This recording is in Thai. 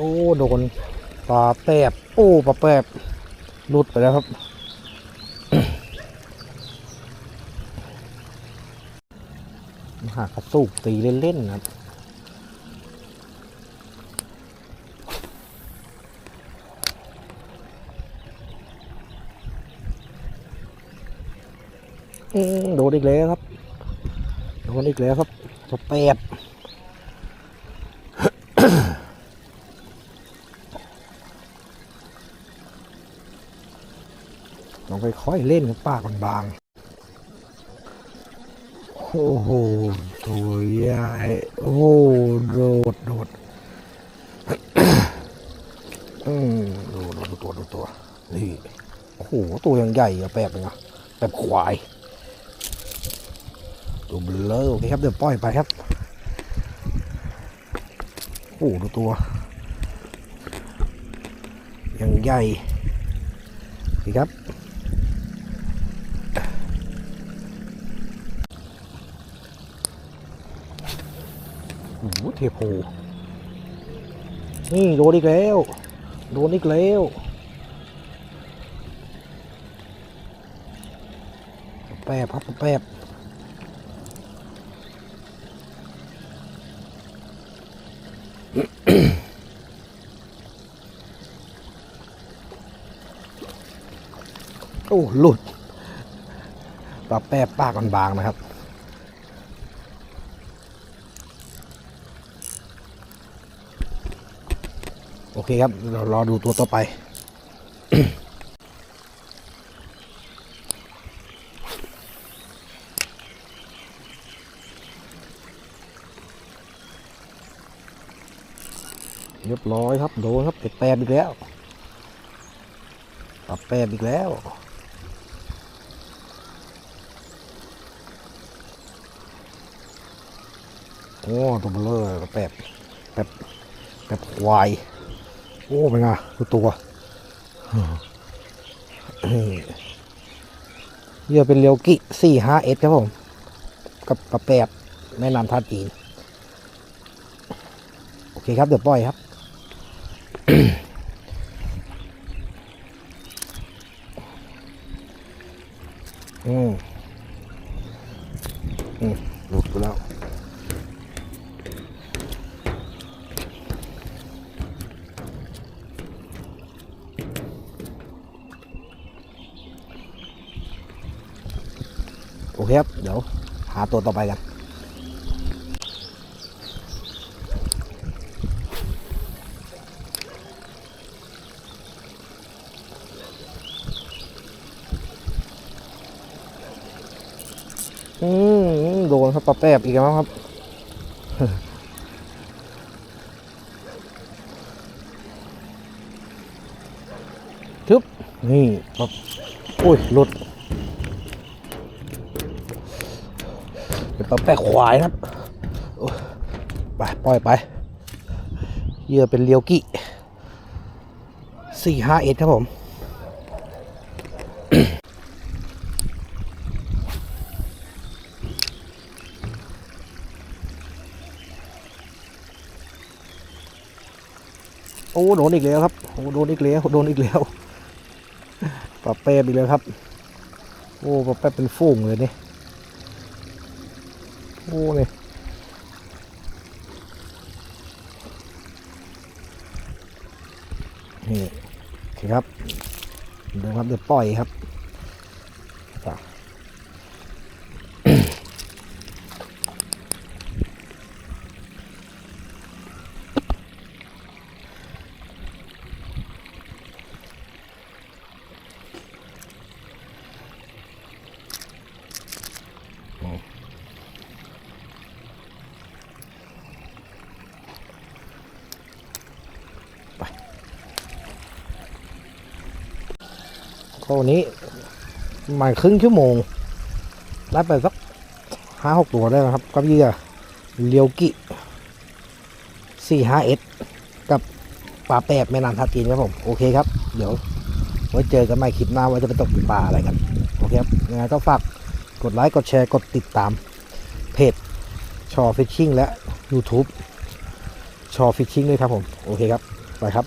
อ้โดนปลาแปบโอ้ปลาแปบหลุดไปแล้วครับหากระสูกตีเล่นๆนะครับโดนอีกแล้วครับโดนอีกแล้วครับตัวแปด ต้องค่อยๆเล่นกับปากบางๆโอ้โหตัวใหญ่โอ้โหโดดโดดอืมดูดูดูตัวดูตัวนี่โอ้โหตัวยังใหญ่อะแปบเลยนะแบบควายตัวเบลอโอเคครับเดี๋ยวปล่อยไปครับโอ้โหดูตัวยังใหญ่ดีครับ โอ้โหเทโพนี่โดนอีกแล้ว โดนอีกแล้วแป๊บครับแป๊บโอ้หลุดปลาแปบปากบางๆนะครับ อเคครับเรารอดูตัวต่อไป เรียบร้อยครับโดนครับเป็ดแปดอีกแล้วปรับแปดอีกแล้วโอ้ตัวเบลอแปดแปดแปดควาย โอ้เป็นไงดูตัวเยื่อเป็นเรียวกิสี่ห้าเอสครับผม กับปลาแปดแม่น้ำท่าจีนโอเคครับ เดี๋ยวปล่อยครับอืมอืมหลุดไปแล้ว อเคครับ เดี๋ยวหาตัวต่อไปกันอืมโดนครับปลาแปบอีกแล้วครับ ทึบ นี่ปลาโอ้ยหลุด ปลาแป๊บควายครับไปปล่อยไปเหยื่อเป็นเลียวกิสี่ห้าเอ็ดครับผมโอ้โดนอีกแล้วครับโอ้โดนอีกแล้วโดนอีกแล้วปลาแป๊บอีกแล้วครับ โอ้ปลาแป๊บเป็นฝูงเลยนี่ โอ้นี่นี่ครับเดี๋ยวครับเดี๋ยวปล่อยครับ ก็วันนี้ประมาครึ่งชั่วโมงได้ไปสักห้าหกตัวได้นะครับกับเหยื่อเลียวกิสี่ห้าเอสกับปลาแปบแม่น้ำท่าจีนครับผม โอเคครับ เดี๋ยวไว้เจอกันใหม่คลิปหน้าว่าจะไปตกปลาอะไรกัน โอเคครับยังไงก็ฝากกดไลค์กดแชร์กดติดตามเพจชอฟิชชิ่งและ YouTube ชอฟิชชิ่งด้วยครับผม โอเคครับ ไปครับ